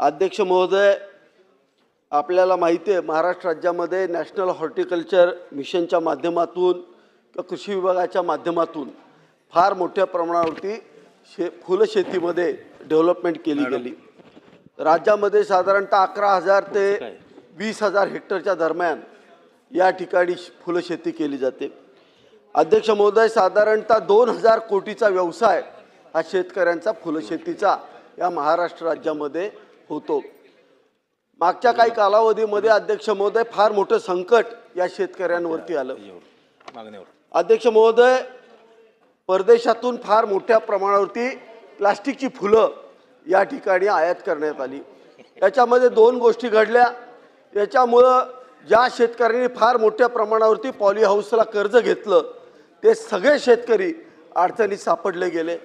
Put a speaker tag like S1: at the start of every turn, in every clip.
S1: अध्यक्ष महोदय आपल्याला माहिती आहे महाराष्ट्र राज्यामध्ये नॅशनल हॉर्टिकल्चर मिशनच्या माध्यमातून किंवा कृषी विभागाच्या माध्यमातून फार मोठ्या प्रमाणावरती शे फुलशेतीमध्ये डेव्हलपमेंट केली गेली. राज्यामध्ये साधारणतः अकरा हजार ते वीस हजार हेक्टरच्या दरम्यान या ठिकाणी श- फुलशेती केली जाते. अध्यक्ष महोदय साधारणतः दोन हजार कोटीचा व्यवसाय हा शेतकऱ्यांचा फुलशेतीचा या महाराष्ट्र राज्यामध्ये होतो. मागच्या काही कालावधीमध्ये अध्यक्ष महोदय फार मोठं संकट या शेतकऱ्यांवरती आलं.
S2: मागण्यावर.
S1: अध्यक्ष महोदय परदेशातून फार मोठ्या प्रमाणावरती प्लास्टिकची फुलं या ठिकाणी आयात करण्यात आली. याच्यामध्ये दोन गोष्टी घडल्या. याच्यामुळं ज्या शेतकऱ्यांनी फार मोठ्या प्रमाणावरती पॉली हाऊसला कर्ज घेतलं ते सगळे शेतकरी अडचणीत सापडले गेले.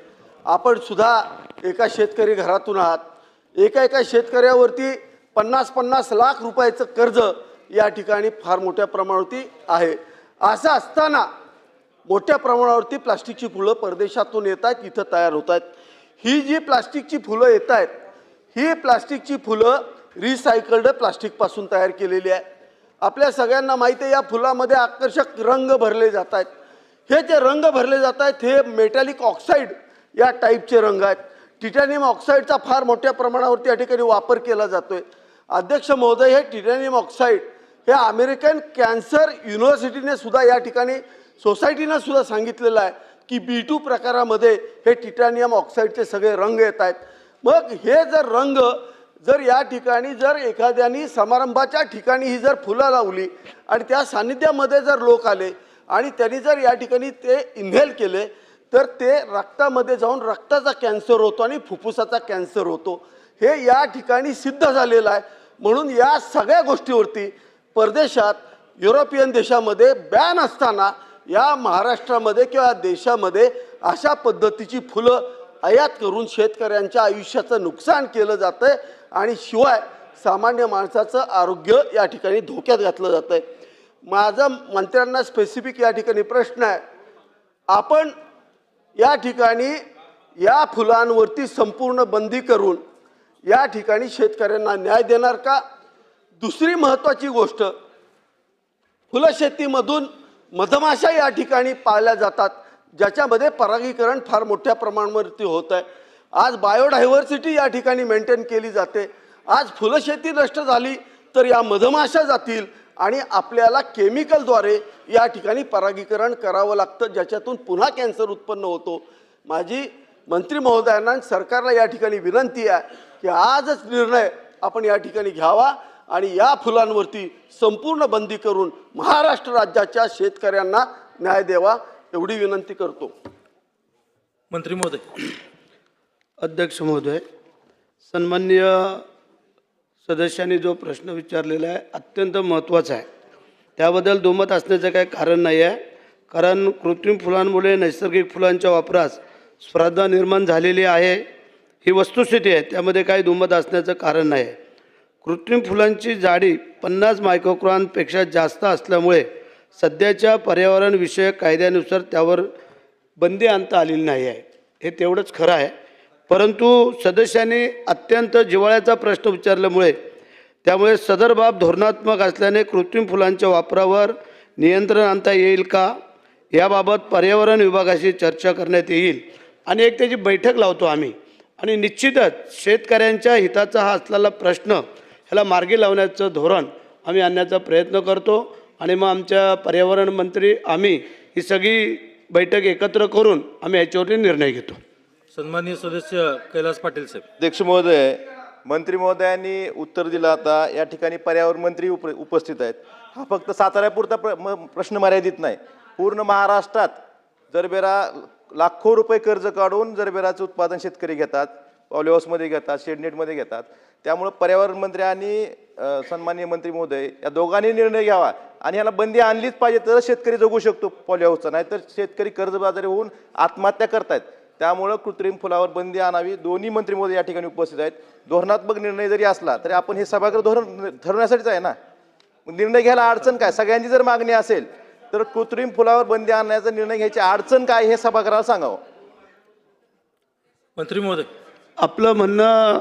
S1: आपण सुद्धा एका शेतकरी घरातून आहात. एका एका शेतकऱ्यावरती पन्नास पन्नास लाख रुपयाचं कर्ज या ठिकाणी फार मोठ्या प्रमाणावरती आहे. असं असताना मोठ्या प्रमाणावरती प्लास्टिकची फुलं परदेशातून येत आहेत इथं तयार होत आहेत ही जी प्लास्टिकची फुलं येत आहेत ही प्लास्टिकची फुलं रिसायकल्ड प्लास्टिकपासून तयार केलेली आहे आपल्या सगळ्यांना माहिती आहे या फुलामध्ये आकर्षक रंग भरले जात आहेत हे जे रंग भरले जात आहेत हे मेटॅलिक ऑक्साईड या टाईपचे रंग आहेत. टिटॅनियम ऑक्साईडचा फार मोठ्या प्रमाणावरती या ठिकाणी वापर केला जातो आहे अध्यक्ष महोदय हे टिटॅनियम ऑक्साईड हे अमेरिकन कॅन्सर युनिव्हर्सिटीने सुद्धा या ठिकाणी सोसायटीनं सुद्धा सांगितलेलं आहे की बी टू प्रकारामध्ये हे टिटॅनियम ऑक्साईडचे सगळे रंग येत आहेत. मग हे जर रंग जर या ठिकाणी जर एखाद्यानी समारंभाच्या ठिकाणी ही जर फुलं लावली आणि त्या सान्निध्यामध्ये जर लोक आले आणि त्यांनी जर या ठिकाणी ते इन्हेल केले तर ते रक्तामध्ये जाऊन रक्ताचा कॅन्सर होतो आणि फुफ्फुसाचा कॅन्सर होतो. हे या ठिकाणी सिद्ध झालेलं आहे. म्हणून या सगळ्या गोष्टीवरती परदेशात युरोपियन देशामध्ये बॅन असताना या महाराष्ट्रामध्ये किंवा देशामध्ये अशा पद्धतीची फुलं आयात करून शेतकऱ्यांच्या आयुष्याचं नुकसान केलं जातं आहे आणि शिवाय सामान्य माणसाचं आरोग्य या ठिकाणी धोक्यात घातलं जातं आहे माझा मंत्र्यांना स्पेसिफिक या ठिकाणी प्रश्न आहे. आपण या ठिकाणी या फुलांवरती संपूर्ण बंदी करून या ठिकाणी शेतकऱ्यांना न्याय देणार का? दुसरी महत्त्वाची गोष्ट फुलशेतीमधून मधमाशा या ठिकाणी पाळल्या जातात ज्याच्यामध्ये परागीकरण फार मोठ्या प्रमाणावरती होत आहे. आज बायोडायव्हर्सिटी या ठिकाणी मेंटेन केली जाते. आज फुलशेती नष्ट झाली तर या मधमाशा जातील आणि आपल्याला केमिकलद्वारे या ठिकाणी परागीकरण करावं लागतं ज्याच्यातून पुन्हा कॅन्सर उत्पन्न होतो. माझी मंत्री महोदयांना आणि सरकारला या ठिकाणी विनंती आहे की आजच निर्णय आपण या ठिकाणी घ्यावा आणि या फुलांवरती संपूर्ण बंदी करून महाराष्ट्र राज्याच्या शेतकऱ्यांना न्याय द्यावा एवढी विनंती करतो.
S2: मंत्री महोदय.
S3: अध्यक्ष महोदय सन्मान्य सदस्यांनी जो प्रश्न विचारलेला आहे अत्यंत महत्त्वाचा आहे. त्याबद्दल दुमत असण्याचं काही कारण नाही आहे कारण कृत्रिम फुलांमुळे नैसर्गिक फुलांच्या वापरास स्पर्धा निर्माण झालेली आहे. ही वस्तुस्थिती आहे त्यामध्ये काही दुमत असण्याचं कारण नाही आहे कृत्रिम फुलांची जाडी पन्नास मायक्रोक्रॉनपेक्षा जास्त असल्यामुळे सध्याच्या पर्यावरणविषयक कायद्यानुसार त्यावर बंदी आणता आलेली नाही आहे हे तेवढंच खरं आहे. परंतु सदस्यांनी अत्यंत जिव्हाळ्याचा प्रश्न विचारल्यामुळे त्यामुळे सदर बाब धोरणात्मक असल्याने कृत्रिम फुलांच्या वापरावर नियंत्रण आणता येईल का? याबाबत पर्यावरण विभागाशी चर्चा करण्यात येईल. आणि एक त्याची बैठक लावतो आम्ही. आणि निश्चितच शेतकऱ्यांच्या हिताचा हा असलेला प्रश्न ह्याला मार्गी लावण्याचं धोरण आम्ही आणण्याचा प्रयत्न करतो. आणि मग आमच्या पर्यावरण मंत्री आम्ही ही सगळी बैठक एकत्र करून आम्ही याच्यावरती निर्णय घेतो.
S2: सन्माननीय सदस्य कैलास पाटील साहेब.
S4: अध्यक्ष महोदय मंत्री महोदयांनी उत्तर दिलं आता. या ठिकाणी पर्यावरण मंत्री उप उपस्थित आहेत. हा फक्त साताऱ्यापुरता प्र म- प्रश्न मर्यादित नाही. पूर्ण महाराष्ट्रात जरबेरा लाखो रुपये कर्ज काढून जरबेराचं उत्पादन शेतकरी घेतात पॉलिहाऊसमध्ये घेतात शेडनेटमध्ये घेतात त्यामुळं पर्यावरण मंत्री आणि सन्माननीय मंत्री महोदय या दोघांनी निर्णय घ्यावा आणि ह्याला बंदी आणलीच पाहिजे तर शेतकरी जगू शकतो पॉलिहाऊसचा. नाहीतर शेतकरी कर्जबाजारी होऊन आत्महत्या करतायत. त्यामुळं कृत्रिम फुलावर बंदी आणावी. दोन्ही मंत्री मोदी या ठिकाणी उपस्थित आहेत. धोरणात्मक निर्णय जरी असला तरी आपण हे सभागृह धोरण ठरवण्यासाठीच आहे ना? निर्णय घ्यायला अडचण काय? सगळ्यांची जर मागणी असेल तर कृत्रिम फुलावर बंदी आणण्याचा निर्णय घ्यायची अडचण काय हे सभागृहाला सांगावं.
S2: मंत्री महोदय.
S3: आपलं म्हणणं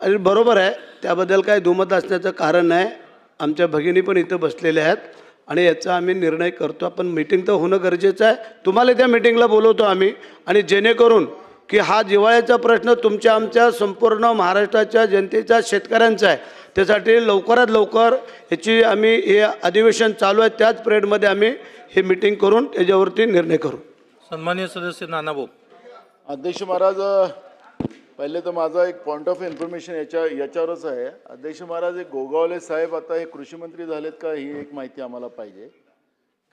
S3: आणि बरोबर आहे. त्याबद्दल काही दुमत असण्याचं कारण नाही. आमच्या भगिनी पण इथं बसलेल्या आहेत. आणि याचा आम्ही निर्णय करतो. आपण मीटिंग तर होणं गरजेचं आहे. तुम्हाला त्या मिटिंगला बोलवतो आम्ही. आणि जेणेकरून की हा जिव्हाळ्याचा प्रश्न तुमच्या आमच्या संपूर्ण महाराष्ट्राच्या जनतेच्या शेतकऱ्यांचा आहे. त्यासाठी लवकरात लवकर याची आम्ही हे अधिवेशन चालू आहे. त्याच पिरियडमध्ये आम्ही हे मिटिंग करून त्याच्यावरती निर्णय करू.
S2: सन्माननीय सदस्य नानाभाऊ.
S5: अध्यक्ष महाराज पहिले तर माझा एक पॉईंट ऑफ इन्फॉर्मेशन याच्या याच्यावरच आहे. अध्यक्ष महाराज एक गोगावले साहेब आता हे कृषी मंत्री झालेत का ही एक माहिती आम्हाला पाहिजे.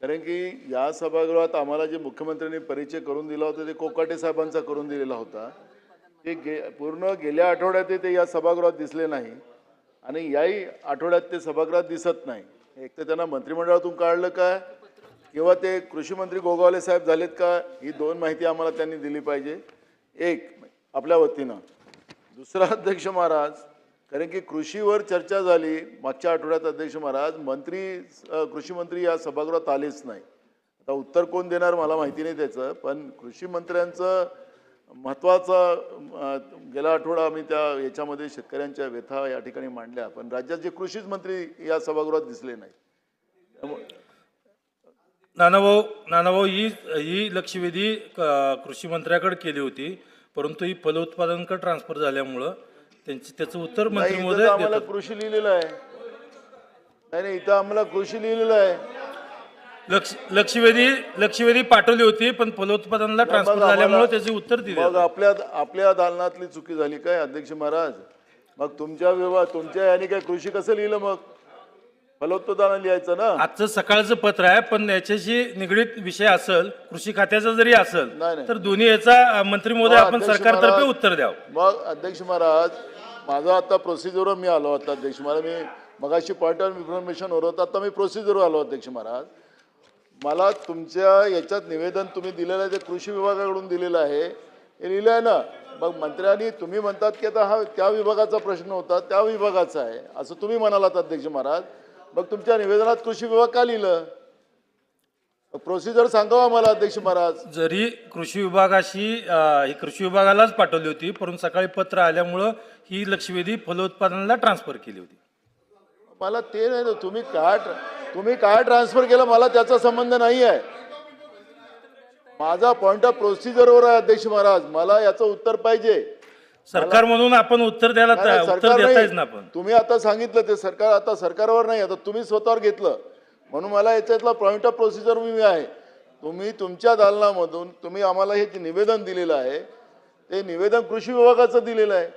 S5: कारण की या सभागृहात आम्हाला जे मुख्यमंत्र्यांनी परिचय करून दिला होता ते कोकाटे साहेबांचा करून दिलेला होता. ते गे पूर्ण गेल्या आठवड्यात ते या सभागृहात दिसले नाही आणि याही आठवड्यात ते सभागृहात दिसत नाही. एक तर त्यांना मंत्रिमंडळातून काढलं काय किंवा ते कृषी मंत्री गोगावले साहेब झालेत का? ही दोन माहिती आम्हाला त्यांनी दिली पाहिजे. एक आपल्या वतीनं. दुसरा अध्यक्ष महाराज कारण की कृषीवर चर्चा झाली मागच्या आठवड्यात अध्यक्ष महाराज मंत्री कृषीमंत्री कृषी मंत्री या सभागृहात आलेच नाही. आता उत्तर कोण देणार मला माहिती नाही त्याचं पण कृषी मंत्र्यांचं महत्त्वाचा गेला आठवडा आम्ही त्या याच्यामध्ये शेतकऱ्यांच्या व्यथा या ठिकाणी मांडल्या पण राज्याचे कृषीच मंत्री या सभागृहात दिसले नाही.
S2: नानाभाऊ नानाभाऊ ही ही लक्षवेधी क- कृषी मंत्र्याकडे केली होती. परंतु ही फलोत्पादनकडे ट्रान्सफर झाल्यामुळं त्यांची त्याचं उत्तर
S5: नाही
S2: मंत्री महोदय
S5: तर आम्हाला
S2: देतात.
S5: कृषी लिहिलेलं आहे. नाही नाही इथं आम्हाला कृषी लिहिलेलं आहे.
S2: लक्ष लक्षवेधी लक्षवेधी पाठवली होती पण फलोत्पादनाला ट्रान्सफर
S5: आम्हाला-
S2: झाल्यामुळं त्याचे उत्तर दिले.
S5: मग आपल्या आपल्या दालनातली चुकी झाली काय अध्यक्ष महाराज? मग तुमच्या विभाग तुमच्या याने काय कृषी कसं लिहिलं मग? फलोत्पादन लिहायचं ना?
S2: आजचं सकाळचं पत्र आहे पण याच्याशी निगडीत विषय असेल कृषी खात्याचा जरी असेल
S5: नाही.
S2: तर दोन्ही याचा मंत्री महोदय
S5: मग
S2: आपण
S5: अध्यक्ष
S2: सरकारतर्फे
S5: महाराज-
S2: उत्तर द्यावं.
S5: मग अध्यक्ष महाराज माझं आता प्रोसिजरवर मी आलो होता अध्यक्ष महाराज. मी मगाशी पॉईंट ऑफ इन्फॉर्मेशन वर होता आता मी प्रोसिजरवर आलो अध्यक्ष महाराज. मला तुमच्या याच्यात निवेदन तुम्ही दिलेलं आहे ते कृषी विभागाकडून दिलेलं आहे. हे लिहिलं आहे ना? मग मंत्र्यांनी तुम्ही म्हणतात की आता हा त्या विभागाचा प्रश्न होता त्या विभागाचा आहे. असं तुम्ही म्हणालात अध्यक्ष महाराज. मग तुमच्या निवेदनात कृषी विभाग का लिहिलं? प्रोसिजर सांगावा मला अध्यक्ष महाराज.
S2: जरी कृषी विभागाशी अ, ही कृषी विभागालाच पाठवली होती परंतु सकाळी पत्र आल्यामुळं ही लक्षवेधी फलोत्पादनाला ट्रान्सफर केली होती.
S5: मला ते नाही ना, तुम्ही काय ट्र- तुम्ही काय ट्रान्सफर केलं मला त्याचा संबंध नाही आहे. माझा पॉइंट ऑफ प्रोसिजरवर आहे अध्यक्ष महाराज. मला याचं उत्तर पाहिजे.
S2: सरकार म्हणून आपण उत्तर द्यायला
S5: नाही,
S2: उत्तर
S5: सरकार
S2: देतायच ना
S5: नाही.
S2: आपण.
S5: तुम्ही आता सांगितलं ते सरकार आता सरकारवर नाही आता तुम्ही स्वतःवर घेतलं. म्हणून मला याच्यातला पॉइंट ऑफ प्रोसिजर मी आहे. तुम्ही तुमच्या दालनामधून तुम्ही आम्हाला हे जे निवेदन दिलेलं आहे ते निवेदन कृषी विभागाचं दिलेलं आहे.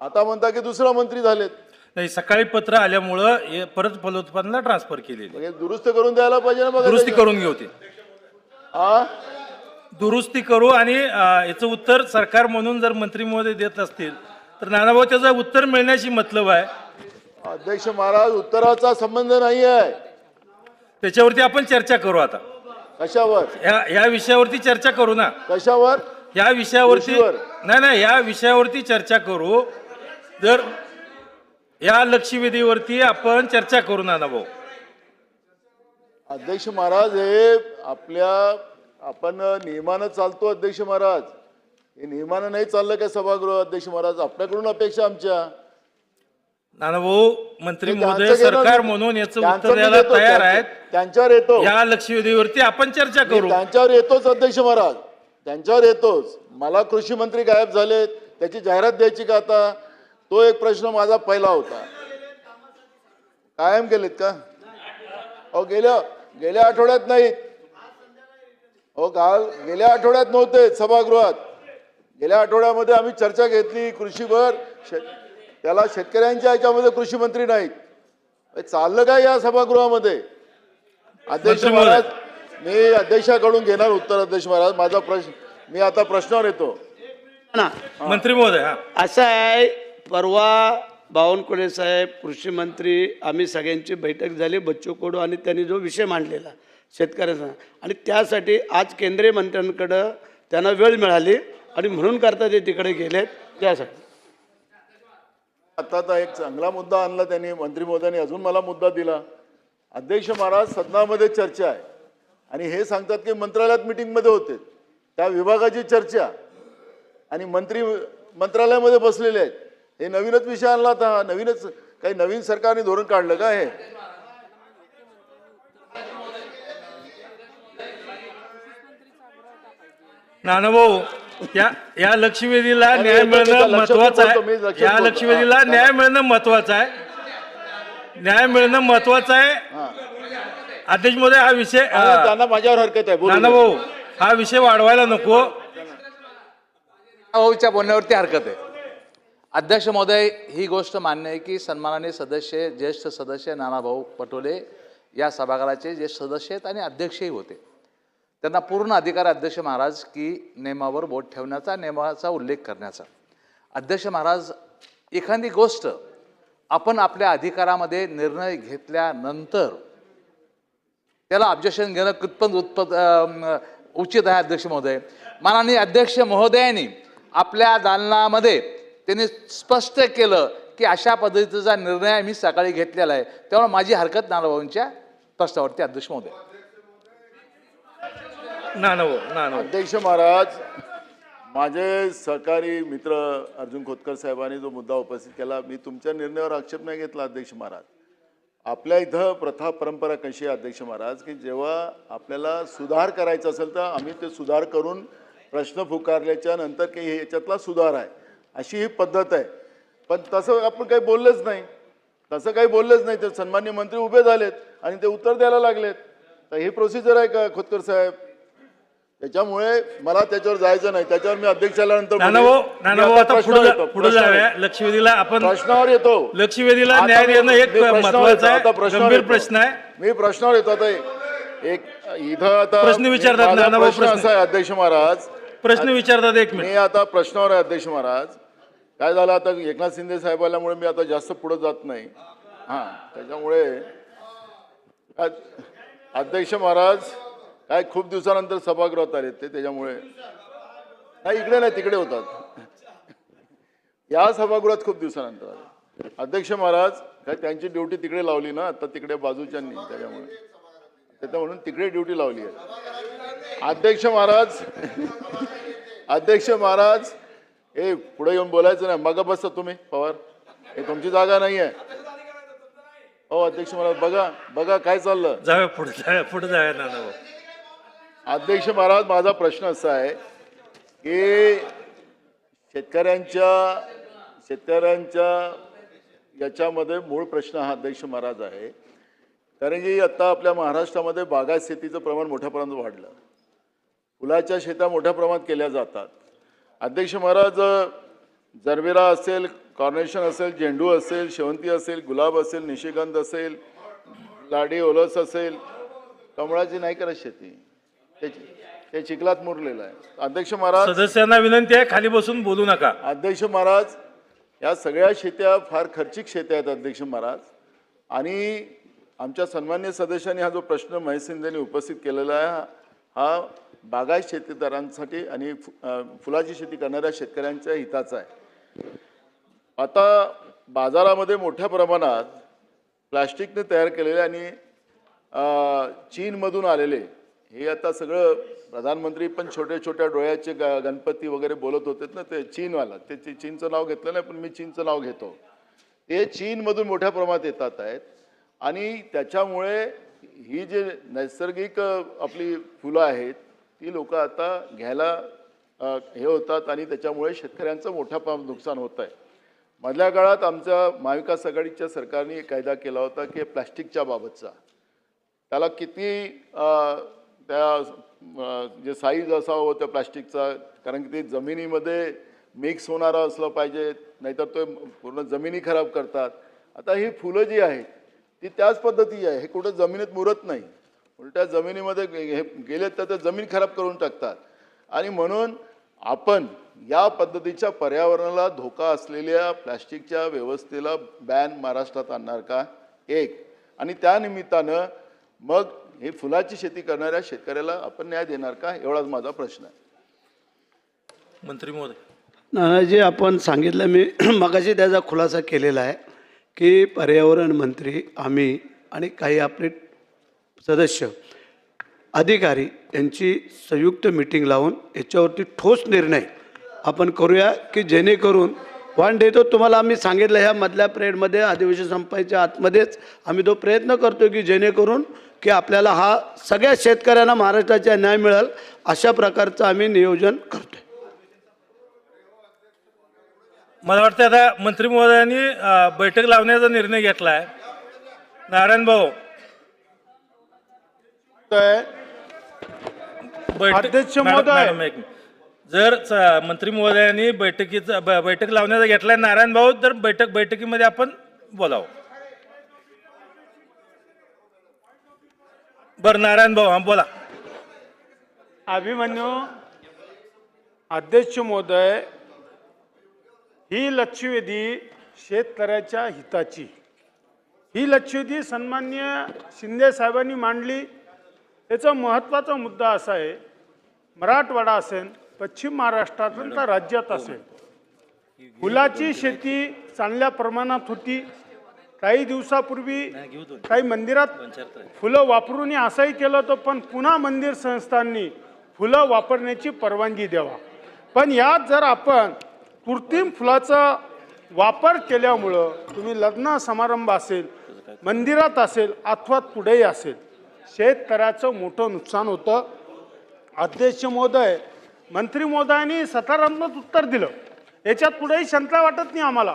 S5: आता म्हणता की दुसरा मंत्री झालेत.
S2: नाही सकाळी पत्र आल्यामुळं हे परत फलोत्पादनाला ट्रान्सफर केलेली
S5: म्हणजे दुरुस्त करून द्यायला पाहिजे ना बघा
S2: दुरुस्ती करून घेऊ ती.
S5: हा
S2: दुरुस्ती करू आणि याचं उत्तर सरकार म्हणून जर मंत्री महोदय देत असतील तर नानाभाऊ त्याचं उत्तर मिळण्याशी मतलब आहे.
S5: अध्यक्ष महाराज उत्तराचा संबंध नाही आहे
S2: त्याच्यावरती आपण चर्चा करू आता.
S5: कशावर?
S2: या या विषयावरती चर्चा करू ना.
S5: कशावर?
S2: या विषयावरती
S5: कृषीवर.
S2: नाही नाही या विषयावरती चर्चा करू. जर या लक्षवेधीवरती आपण चर्चा करू नानाभाऊ.
S5: अध्यक्ष महाराज हे आपल्या आपण नियमानं चालतो अध्यक्ष महाराज. हे नियमानं नाही चाललं काय सभागृह अध्यक्ष महाराज? आपल्याकडून अपेक्षा आमच्या.
S2: नानाभाऊ मंत्री महोदय सरकार म्हणून याचं उत्तर द्यायला तयार आहेत.
S5: त्यांच्यावर येतो.
S2: या लक्षवेधीवरती आपण चर्चा करू.
S5: त्यांच्यावर येतोच अध्यक्ष महाराज. त्यांच्यावर येतोच. मला कृषी मंत्री गायब झालेत. त्याची जाहिरात द्यायची का आता? तो एक प्रश्न माझा पहिला होता. कायम गेलेत का? अहो गेल्या गेल्या आठवड्यात नाहीत. हो काल गेल्या आठवड्यात नव्हते सभागृहात. गेल्या आठवड्यामध्ये आम्ही चर्चा घेतली कृषीवर. शे- त्याला शेतकऱ्यांच्या ह्याच्यामध्ये कृषी मंत्री नाहीत. चाललं काय या सभागृहामध्ये? अध्यक्ष महाराज मी अध्यक्षाकडून घेणार उत्तर अध्यक्ष महाराज. माझा प्रश्न मी आता प्रश्नावर येतो.
S3: ना.
S2: मंत्री महोदय हा.
S3: असं आहे परवा बावनकुळे साहेब कृषी मंत्री आम्ही सगळ्यांची बैठक झाली बच्चू कडू आणि त्यांनी जो विषय मांडलेला शेतकऱ्यांचा आणि त्यासाठी आज केंद्रीय मंत्र्यांकडं त्यांना वेळ मिळाली आणि म्हणून करता ते तिकडे गेलेत त्यासाठी.
S5: आता तर एक चांगला मुद्दा आणला त्यांनी मंत्री महोदयांनी अजून मला मुद्दा दिला. अध्यक्ष महाराज सदनामध्ये चर्चा आहे. आणि हे सांगतात की मंत्रालयात मिटिंगमध्ये होते. त्या विभागाची चर्चा. आणि मंत्री मंत्रालयामध्ये बसलेले आहेत. हे नवीनच विषय आणला आता. हा नवीनच काही नवीन सरकारने धोरण काढलं का हे?
S2: नानाभाऊ या या लक्षवेधीला न्याय मिळणं महत्वाचं आहे. या. लक्षवेधीला न्याय मिळणं महत्वाचं आहे. न्याय मिळणं महत्वाचं आहे. अध्यक्ष महोदय हा विषय
S5: माझ्यावर हरकत आहे.
S2: नानाभाऊ हा विषय वाढवायला नको.
S6: भाऊच्या बोलण्यावरती हरकत आहे. अध्यक्ष महोदय ही गोष्ट मान्य आहे की सन्मानाने सदस्य ज्येष्ठ सदस्य नानाभाऊ पटोले या सभागृहाचे ज्येष्ठ सदस्य आहेत आणि अध्यक्षही होते. त्यांना पूर्ण अधिकार अध्यक्ष महाराज की नेमावर बोट ठेवण्याचा नेमाचा उल्लेख करण्याचा. अध्यक्ष महाराज एखादी गोष्ट आपण आपल्या अधिकारामध्ये निर्णय घेतल्यानंतर त्याला ऑब्जेक्शन घेणं कितपत उत्पत उचित आहे अध्यक्ष महोदय? माननीय अध्यक्ष महोदयांनी आपल्या दालनामध्ये त्यांनी स्पष्ट केलं की अशा पद्धतीचा निर्णय मी सकाळी घेतलेला आहे. त्यामुळे माझी हरकत नानाभाऊंच्या प्रश्नावरती अध्यक्ष महोदय.
S2: नानाभाऊ हो,
S5: अध्यक्ष महाराज माझे सहकारी मित्र अर्जुन खोतकर साहेबांनी जो मुद्दा उपस्थित केला मी तुमच्या निर्णयावर आक्षेप नाही घेतला अध्यक्ष महाराज. आपल्या इथं प्रथा परंपरा कशी आहे अध्यक्ष महाराज की जेव्हा आपल्याला सुधार करायचा असेल तर आम्ही ते सुधार करून प्रश्न पुकारल्याच्या नंतर की हे याच्यातला सुधार आहे. अशी ही पद्धत आहे. पण तसं आपण काही बोललंच नाही. तसं काही बोललंच नाही. तर सन्मान्य मंत्री उभे झालेत आणि ते उत्तर द्यायला लागलेत. तर ही प्रोसिजर आहे का खोतकर साहेब? त्याच्यामुळे मला त्याच्यावर जायचं नाही. त्याच्यावर मी अध्यक्षाला नंतर बोलेन.
S2: नानाभाऊ
S5: मी
S2: नानाभाऊ
S5: आता
S2: आता
S5: प्रश्नावर
S2: पुढे जाऊया. लक्षवेधीला आपण
S5: प्रश्नावर येतो.
S2: लक्षवेधीला न्याय देणं एक
S5: महत्त्वाचा
S2: आहे. गंभीर. प्रश्न आहे.
S5: मी प्रश्नावर येतो. आता एक इथं आता
S2: प्रश्न विचारतात नानाभाऊ,
S5: प्रश्न. असा आहे अध्यक्ष महाराज.
S2: प्रश्न विचारतात एक मिनिट.
S5: मी आता प्रश्नावर आहे अध्यक्ष महाराज. काय झालं आता? एकनाथ शिंदे साहेब आल्यामुळे मी आता जास्त पुढे जात नाही. हां त्याच्यामुळे अध्यक्ष महाराज काय खूप दिवसानंतर सभागृहात आले ते त्याच्यामुळे. नाही इकडे नाही तिकडे होतात. या सभागृहात खूप दिवसानंतर आले. अध्यक्ष महाराज काय त्यांची ड्युटी तिकडे लावली ना आता तिकडे बाजूच्यांनी त्याच्यामुळे. त्याच्या म्हणून तिकडे ड्युटी लावली आहे. अध्यक्ष महाराज अध्यक्ष महाराज हे पुढे येऊन बोलायचं नाही. मग बसता तुम्ही पवार. हे तुमची जागा नाही आहे. हो अध्यक्ष महाराज बघा बघा काय चाललं.
S2: जाऊया पुढे जाऊया पुढे जाऊया ना
S5: अध्यक्ष महाराज माझा प्रश्न असा आहे की शेतकऱ्यांच्या शेतकऱ्यांच्या याच्यामध्ये मूळ प्रश्न हा अध्यक्ष महाराज आहे. कारण की आत्ता आपल्या महाराष्ट्रामध्ये बागायत शेतीचं प्रमाण मोठ्या प्रमाणात वाढलं. फुलाच्या शेत्या मोठ्या प्रमाणात केल्या जातात. अध्यक्ष महाराज जरबेरा असेल कॉर्नेशन असेल झेंडू असेल शेवंती असेल गुलाब असेल निशिगंध असेल लाडी ओलस असेल कमळाची नाही करत शेती. ते चिखलात मुरलेलं आहे. अध्यक्ष महाराज
S2: सदस्यांना विनंती आहे खाली बसून बोलू नका.
S5: अध्यक्ष महाराज या सगळ्या शेत्या फार खर्चिक शेत्या आहेत अध्यक्ष महाराज. आणि आमच्या सन्मान्य सदस्यांनी हा जो प्रश्न महेश शिंदेने उपस्थित केलेला आहे हा- हा बागायत शेतीदारांसाठी आणि फुलाची शेती करणाऱ्या शेतकऱ्यांच्या हिताचा आहे. आता बाजारामध्ये मोठ्या प्रमाणात प्लास्टिकने तयार केलेले आणि चीनमधून आलेले हे आता सगळं प्रधानमंत्री पण छोट्या छोट्या डोळ्याचे ग गणपती वगैरे बोलत होते ना ते चीनवाला. ते चीनचं नाव घेतलं नाही पण मी चीनचं नाव घेतो. ते चीनमधून मोठ्या प्रमाणात येतात आहेत. आणि त्याच्यामुळे ही जे नैसर्गिक आपली फुलं आहेत ती लोक आता घ्यायला हे होतात आणि त्याच्यामुळे शेतकऱ्यांचं मोठ्या प्रमाणात नुकसान होत आहे. मधल्या काळात आमच्या महाविकास आघाडीच्या सरकारने कायदा केला होता की प्लास्टिकच्या बाबतचा. त्याला किती त्या जे साईज असावं त्या प्लास्टिकचा कारण की ते जमिनीमध्ये मिक्स होणारं असलं पाहिजे नाहीतर तो पूर्ण जमिनी खराब करतात. आता ही फुलं जी आहेत ती त्याच पद्धती आहे. हे कुठं जमिनीत मुरत नाही. उलट्या जमिनीमध्ये गे- हे गेले तर ते जमीन खराब करून टाकतात. आणि म्हणून आपण या पद्धतीच्या पर्यावरणाला धोका असलेल्या प्लॅस्टिकच्या व्यवस्थेला बॅन महाराष्ट्रात आणणार का? एक. आणि त्यानिमित्तानं मग हे फुलाची शेती करणाऱ्या शेतकऱ्याला आपण न्याय देणार का? एवढाच माझा प्रश्न आहे.
S2: मंत्री महोदय.
S3: नानाजी आपण सांगितलं मी मगाशी त्याचा खुलासा केलेला आहे की पर्यावरण मंत्री आम्ही आणि काही आपले सदस्य अधिकारी यांची संयुक्त मिटिंग लावून याच्यावरती ठोस निर्णय आपण करूया की जेणेकरून पॉईंट देतो तुम्हाला आम्ही सांगितलं ह्या मधल्या पिरियडमध्ये अधिवेशन संपायच्या आतमध्येच आम्ही तो प्रयत्न करतो की जेणेकरून की आपल्याला हा सगळ्या शेतकऱ्यांना महाराष्ट्राचा न्याय मिळेल अशा प्रकारचं आम्ही नियोजन करतोय.
S2: मला वाटतं आता मंत्री महोदयांनी बैठक लावण्याचा निर्णय घेतला आहे नारायण भाऊ. बैठक
S5: महोदय.
S2: जर मंत्री महोदयांनी बैठकीचा बैठक लावण्याचा घेतलाय नारायण भाऊ तर बैठक बैठकीमध्ये आपण बोलावं. बर नारायण भाऊ हा बोला.
S7: अभिमन्यू अध्यक्ष महोदय ही लक्षवेधी शेतकऱ्याच्या हिताची. ही लक्षवेधी सन्मान्य शिंदे साहेबांनी मांडली. याचा महत्त्वाचा मुद्दा असा आहे मराठवाडा असेल पश्चिम महाराष्ट्रात तर राज्यात असेल. फुलाची शेती चांगल्या प्रमाणात होती. काही दिवसापूर्वी काही मंदिरात फुलं वापरून असंही केलं होतं पण पुन्हा मंदिर संस्थांनी फुलं वापरण्याची परवानगी द्यावा. पण यात जर आपण कृत्रिम फुलाचा वापर केल्यामुळं तुम्ही लग्न समारंभ असेल मंदिरात असेल अथवा कुठेही असेल शेतकऱ्याचं मोठं नुकसान होतं. अध्यक्ष महोदय मंत्री महोदयांनी सकारात्मक उत्तर दिलं. याच्यात पुढेही शंका वाटत नाही आम्हाला.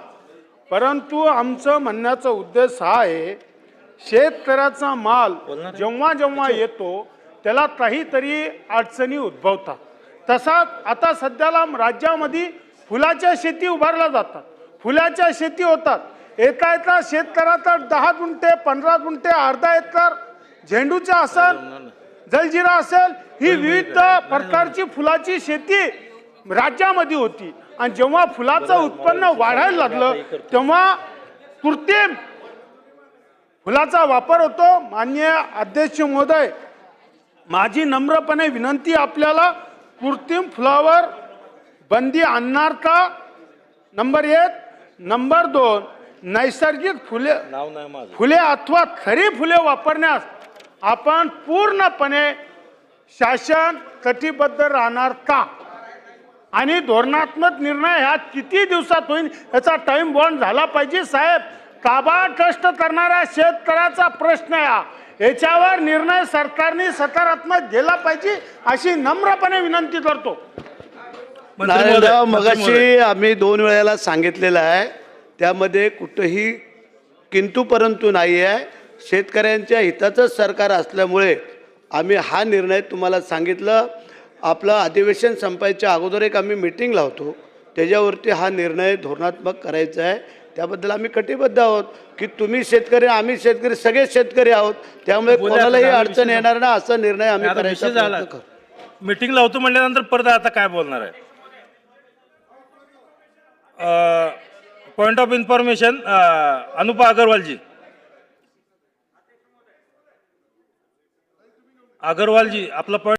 S7: परंतु आमचं म्हणण्याचा उद्देश हा आहे शेतकऱ्याचा माल जेव्हा जेव्हा येतो त्याला काहीतरी अडचणी उद्भवतात. तसाच आता सध्याला राज्यामध्ये फुलाच्या शेती उभारल्या जातात. फुलाच्या शेती होतात. एका एका शेतकऱ्याचा दहा गुंठे पंधरा गुंठे अर्धा एकर झेंडूच्या असेल जलजिरा असेल ही विविध प्रकारची फुलाची शेती राज्यामध्ये होती. आणि जेव्हा फुलाचं उत्पन्न वाढायला लागलं तेव्हा कृत्रिम फुलाचा वापर होतो. मान्य अध्यक्ष महोदय माझी नम्रपणे विनंती आपल्याला कृत्रिम फुलावर बंदी आणणार का? नंबर एक. नंबर दोन. नैसर्गिक फुले फुले अथवा खरी फुले वापरण्यास आपण पूर्णपणे शासन कटिबद्ध राहणार का? आणि धोरणात्मक निर्णय ह्या किती दिवसात होईल याचा टाइम बॉन्ड झाला पाहिजे साहेब? ताबा कष्ट करणाऱ्या शेतकऱ्याचा प्रश्न आहे हा. याच्यावर निर्णय सरकारने सकारात्मक गेला पाहिजे अशी नम्रपणे विनंती करतो.
S3: मगाशी आम्ही दोन वेळेला सांगितलेलं आहे. त्यामध्ये कुठंही किंतु परंतु नाही आहे शेतकऱ्यांच्या हिताचंच सरकार असल्यामुळे आम्ही हा निर्णय तुम्हाला सांगितलं. आपलं अधिवेशन संपायच्या अगोदर एक आम्ही मिटिंग लावतो. त्याच्यावरती हा निर्णय धोरणात्मक करायचा आहे. त्याबद्दल आम्ही कटिबद्ध आहोत की तुम्ही शेतकरी आम्ही शेतकरी सगळे शेतकरी आहोत. त्यामुळे कोणालाही अडचण येणार ना असा निर्णय आम्ही करायचा
S2: मीटिंग लावतो म्हणल्यानंतर परत आता काय बोलणार आहे? Point of information Anupa Agarwalji. Agarwalji आपला पॉइंट